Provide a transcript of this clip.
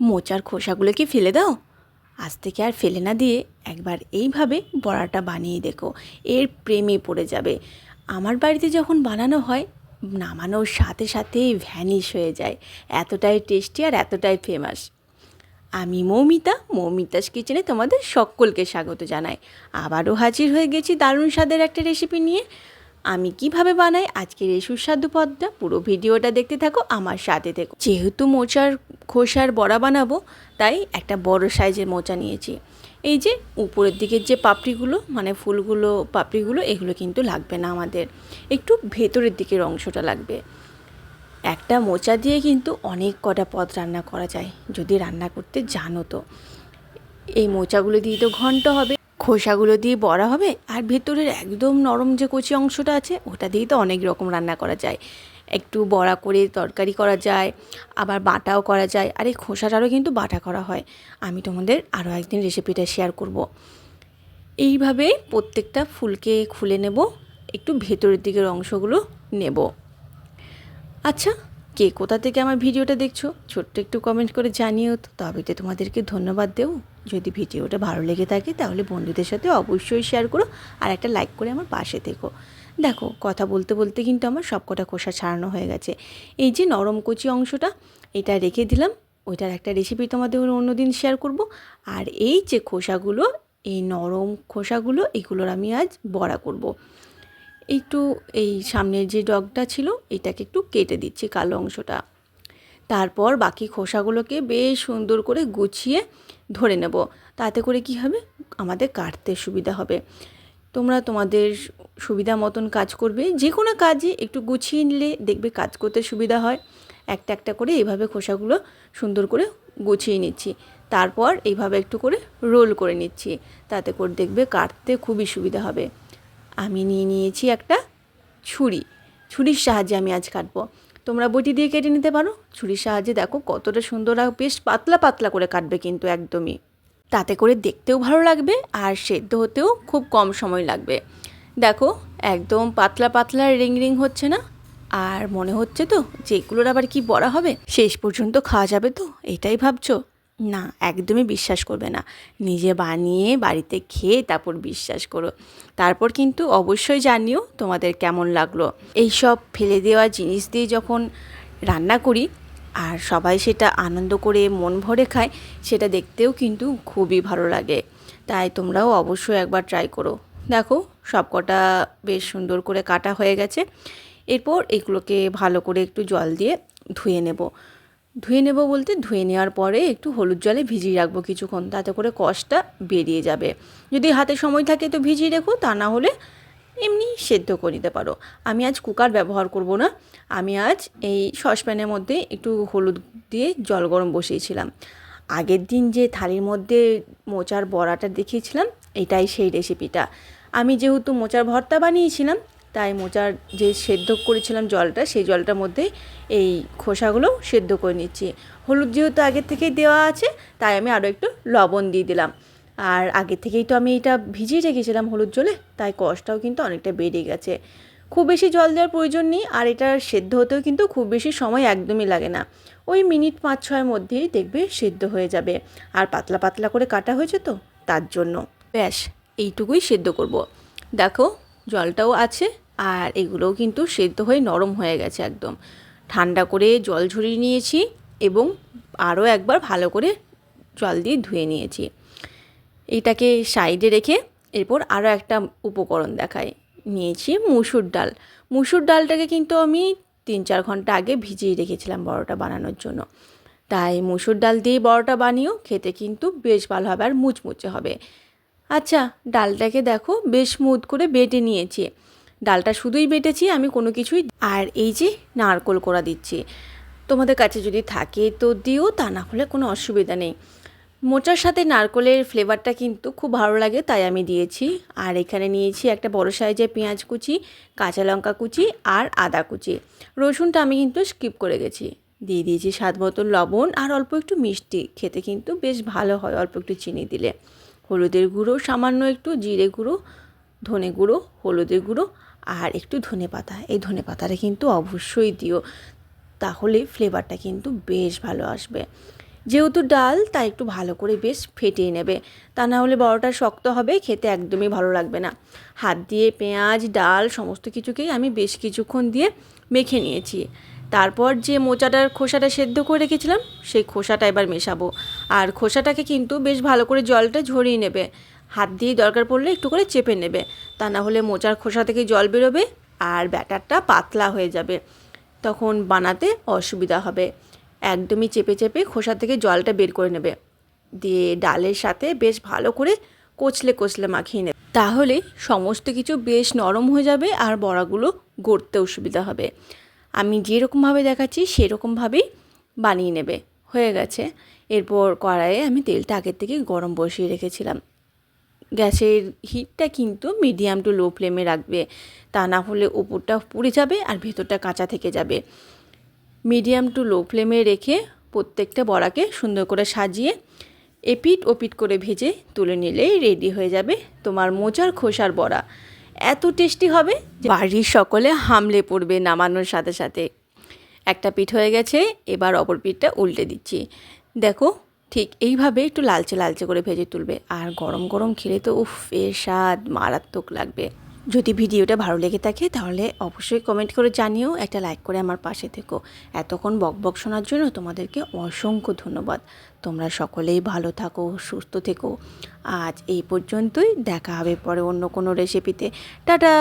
মোচার খোসাগুলো কি ফেলে দাও। আজ থেকে আর ফেলে না দিয়ে একবার এইভাবে বড়াটা বানিয়ে দেখো, এর প্রেমে পড়ে যাবে। আমার বাড়িতে যখন বানানো হয়, নামানোর সাথে সাথেই ভ্যানিশ হয়ে যায়। এতটাই টেস্টি আর এতটাই ফেমাস আমি মৌমিতা, মৌমিতাস কিচেনে তোমাদের সকলকে স্বাগত জানাই। আবারও হাজির হয়ে গেছি দারুণ স্বাদের একটা রেসিপি নিয়ে। আমি কীভাবে বানাই? আজকের এই সুস্বাদু পদটা। পুরো ভিডিওটা দেখতে থাকো, আমার সাথে থেকো। যেহেতু মোচার খোসার বড়া বানাবো, তাই একটা বড় সাইজের মোচা নিয়েছি। এই যে, উপরের দিকের যে পাপড়িগুলো মানে ফুলগুলো, পাপড়িগুলো, এগুলো কিন্তু লাগবে না আমাদের। একটু ভেতরের দিকের অংশটা লাগবে। একটা মোচা দিয়ে কিন্তু অনেক কটা পদ রান্না করা যায়, যদি রান্না করতে জানো তো। এই মোচাগুলো দিয়ে তো ঘন্ট হবে। খোসাগুলো দিয়ে বড়া হবে আর ভেতরের একদম নরম যে কচি অংশটা আছে, ওটা দিয়ে তো অনেক রকম রান্না করা যায়। একটু বড়া করে তরকারি করা যায়, আবার বাটাও করা যায়, আর এই খোসাটারও কিন্তু বাটা করা হয়। আমি তোমাদের আরও একদিন রেসিপিটা শেয়ার করব। এইভাবে প্রত্যেকটা ফুলকে খুলে নেব, একটু ভেতরের দিকের অংশগুলো নেব। আচ্ছা কে কোথা থেকে আমার ভিডিওটা দেখছ? ছোট্ট একটু কমেন্ট করে জানিও তো। তবে তো তোমাদেরকে ধন্যবাদ দেও যদি ভিডিওটা ভালো লেগে থাকে তাহলে বন্ধুদের সাথে অবশ্যই শেয়ার করো আর একটা লাইক করে আমার পাশে থেকো। দেখো, কথা বলতে বলতে কিন্তু আমার সব কটা খোসা ছাড়ানো হয়ে গেছে। এই যে নরম কচি অংশটা, এটা রেখে দিলাম। ওইটার একটা রেসিপি তোমাদের অন্য দিন শেয়ার করব। আর এই যে খোসাগুলো, এই নরম খোসাগুলো, এগুলোর আমি আজ বড়া করব। একটু এই সামনের যে ডগটা ছিল, এটাকে একটু কেটে দিচ্ছি কালো অংশটা। তারপর বাকি খোসাগুলোকে বেশ সুন্দর করে গুছিয়ে ধরে নেব। তাতে করে কি হবে? আমাদের কাটতে সুবিধা হবে। তোমরা তোমাদের সুবিধা মতন কাজ করবে। যে কোনো কাজে একটু গুছিয়ে নিলে দেখবে কাজ করতে সুবিধা হয়। একটা একটা করে এইভাবে খোসাগুলো সুন্দর করে গুছিয়ে নিচ্ছি। তারপর এইভাবে একটু করে রোল করে নিচ্ছি। তাতে করে দেখবে কাটতে খুবই সুবিধা হবে। আমি নিয়ে নিয়েছি একটা ছুরি। ছুরির সাহায্যে আমি আজ কাটবো। তোমরা বটি দিয়ে কেটে নিতে পারো। ছুরির সাহায্যে দেখো কতটা সুন্দর আর বেশ পাতলা পাতলা করে কাটবে কিন্তু একদমই। তাতে করে দেখতেও ভালো লাগবে আর সেদ্ধ হতেও খুব কম সময় লাগবে। দেখো একদম পাতলা পাতলা রিং রিং হচ্ছে না? আর মনে হচ্ছে তো যে এগুলোর আবার কি বড়া হবে? শেষ পর্যন্ত খাওয়া যাবে তো? এটাই ভাবছ? না, একদমই বিশ্বাস করবে না। নিজে বানিয়ে বাড়িতে খেয়ে তারপর বিশ্বাস করো। তারপর কিন্তু অবশ্যই জানিও তোমাদের কেমন লাগল। এই সব ফেলে দেওয়া জিনিস দিয়ে যখন রান্না করি আর সবাই সেটা আনন্দ করে মন ভরে খায়, সেটা দেখতেও কিন্তু খুবই ভালো লাগে। তাই তোমরাও অবশ্যই একবার ট্রাই করো। দেখো সব কটা বেশ সুন্দর করে কাটা হয়ে গেছে। এরপর এগুলোকে ভালো করে একটু জল দিয়ে ধুয়ে নেব। ধুয়ে নেব বলতে ধুয়ে নেওয়ার পরে একটু হলুদ জলে ভিজিয়ে রাখব কিছুক্ষণ। তাতে করে কষটা বেরিয়ে যাবে। যদি হাতে সময় থাকে তো ভিজিয়ে রেখো, তা না হলে এমনি সেদ্ধ করে নিতে পারো। আমি আজ কুকার ব্যবহার করব না। আমি আজ এই সসপ্যানের মধ্যে একটু হলুদ দিয়ে জল গরম বসিয়েছিলাম। আগের দিন যে থালির মধ্যে মোচার বড়াটা দেখিয়েছিলাম, এটাই সেই রেসিপিটা। আমি যেহেতু মোচার ভর্তা বানিয়েছিলাম তাই মোচার যে সেদ্ধ করেছিলাম জলটা, সেই জলটার মধ্যে এই খোসাগুলো সেদ্ধ করে নিচ্ছি। হলুদ যেহেতু আগের থেকেই দেওয়া আছে, তাই আমি আরও একটু লবণ দিয়ে দিলাম। আর আগে থেকেই তো আমি এটা ভিজিয়ে রেখেছিলাম হলুদ জলে, তাই কষটাও কিন্তু অনেকটা বেড়ে গেছে। খুব বেশি জল দেওয়ার প্রয়োজন নেই, আর এটা সেদ্ধ হতেও কিন্তু খুব বেশি সময় একদমই লাগে না। ওই মিনিট পাঁচ ছয়ের মধ্যেই দেখবে সেদ্ধ হয়ে যাবে। আর পাতলা পাতলা করে কাটা হয়েছে তো, তার জন্য। ব্যাস, এইটুকুই সেদ্ধ করব। দেখো, জলটাও আছে আর এগুলোও কিন্তু সেদ্ধ হয়ে নরম হয়ে গেছে একদম। ঠান্ডা করে জল ঝরিয়ে নিয়েছি এবং আরও একবার ভালো করে জল দিয়ে ধুয়ে নিয়েছি। এটাকে সাইডে রেখে এরপর আরও একটা উপকরণ দেখাই। নিয়েছি মুসুর ডাল। মুসুর ডালটাকে কিন্তু আমি তিন চার ঘণ্টা আগে ভিজিয়ে রেখেছিলাম বড়টা বানানোর জন্য। তাই মুসুর ডাল দিয়ে বড়টা বানিয়েও খেতে কিন্তু বেশ ভালো হবে আর মুচমুচে হবে। আচ্ছা ডালটাকে দেখো বেশ স্মুথ করে বেটে নিয়েছি। ডালটা শুধুই বেটেছি, আমি কোনো কিছুই আর এই যে নারকোল করা দিচ্ছি। তোমাদের কাছে যদি থাকে তো দিও, তা না হলে কোনো অসুবিধা নেই। মোচার সাথে নারকোলের ফ্লেভারটা কিন্তু খুব ভালো লাগে, তাই আমি দিয়েছি। আর এখানে নিয়েছি একটা বড় সাইজের পেঁয়াজ কুচি, কাঁচা লঙ্কা কুচি আর আদা কুচি। রসুনটা আমি কিন্তু স্কিপ করে গেছি। দিয়ে দিয়েছি স্বাদ মতন লবণ আর অল্প একটু মিষ্টি, খেতে কিন্তু বেশ ভালো হয় অল্প একটু চিনি দিলে। হলুদের গুঁড়ো, সামান্য একটু জিরে গুঁড়ো, ধনে গুঁড়ো, হলুদের গুঁড়ো আর একটু ধনে পাতা। এই ধনে পাতাটা কিন্তু অবশ্যই দিও। তাহলে ফ্লেভারটা কিন্তু বেশ ভালো আসবে। যেহেতু ডাল, তাই একটু ভালো করে বেশ ফেটিয়ে নেবে। তা না হলে বড়টা শক্ত হবে, খেতে একদমই ভালো লাগবে না। হাত দিয়ে পেঁয়াজ, ডাল, সমস্ত কিছুকেই আমি বেশ কিছুক্ষণ দিয়ে মেখে নিয়েছি। তারপর যে মোচাটার খোসাটা সেদ্ধ করে রেখেছিলাম, সেই খোসাটা এবার মেশাবো। আর খোসাটাকে কিন্তু বেশ ভালো করে জলটা ঝরিয়ে নেবে। হাত দিয়ে দরকার পড়লে একটু করে চেপে নেবে। তা না হলে মোচার খোসা থেকে জল বেরোবে আর ব্যাটারটা পাতলা হয়ে যাবে। তখন বানাতে অসুবিধা হবে। একদমই চেপে চেপে খোসা থেকে জলটা বের করে নেবে। দিয়ে ডালের সাথে বেশ ভালো করে কচলে কচলে মাখিয়ে নেবে। তাহলে সমস্ত কিছু বেশ নরম হয়ে যাবে আর বড়াগুলো গড়তেও সুবিধা হবে। আমি যেরকমভাবে দেখাচ্ছি সেরকমভাবেই বানিয়ে নেবে। হয়ে গেছে। এরপর কড়াইয়ে আমি তেলটা আগের থেকে গরম বসিয়ে রেখেছিলাম। গ্যাসের হিটটা কিন্তু মিডিয়াম টু লো ফ্লেমে রাখবে। তা না হলে উপরটা পুড়ে যাবে আর ভেতরটা কাঁচা থেকে যাবে। মিডিয়াম টু লো ফ্লেমে রেখে প্রত্যেকটা বড়াকে সুন্দর করে সাজিয়ে এপিট ওপিট করে ভেজে তুলে নিলেই রেডি হয়ে যাবে তোমার মোচার খোসার বড়া। এত টেস্টি হবে যে বাড়ির সকলে হামলে পড়বে নামানোর সাথে সাথে। একটা পিঠ হয়ে গেছে, এবার অপর পিঠটা উল্টে দিচ্ছি। দেখো ঠিক এইভাবে একটু লালচে লালচে করে ভেজে তুলবে। আর গরম গরম খেলে তো উফ, এর স্বাদ মারাত্মক লাগবে। যদি ভিডিওটা ভালো লেগে থাকে তাহলে অবশ্যই কমেন্ট করে জানিও, একটা লাইক করে আমার পাশে থেকো। এতক্ষণ বক বক শোনার জন্য তোমাদেরকে অসংখ্য ধন্যবাদ। তোমরা সকলেই ভালো থাকো, সুস্থ থেকো। আজ এই পর্যন্তই, দেখা হবে পরে অন্য কোনো রেসিপিতে টাটা!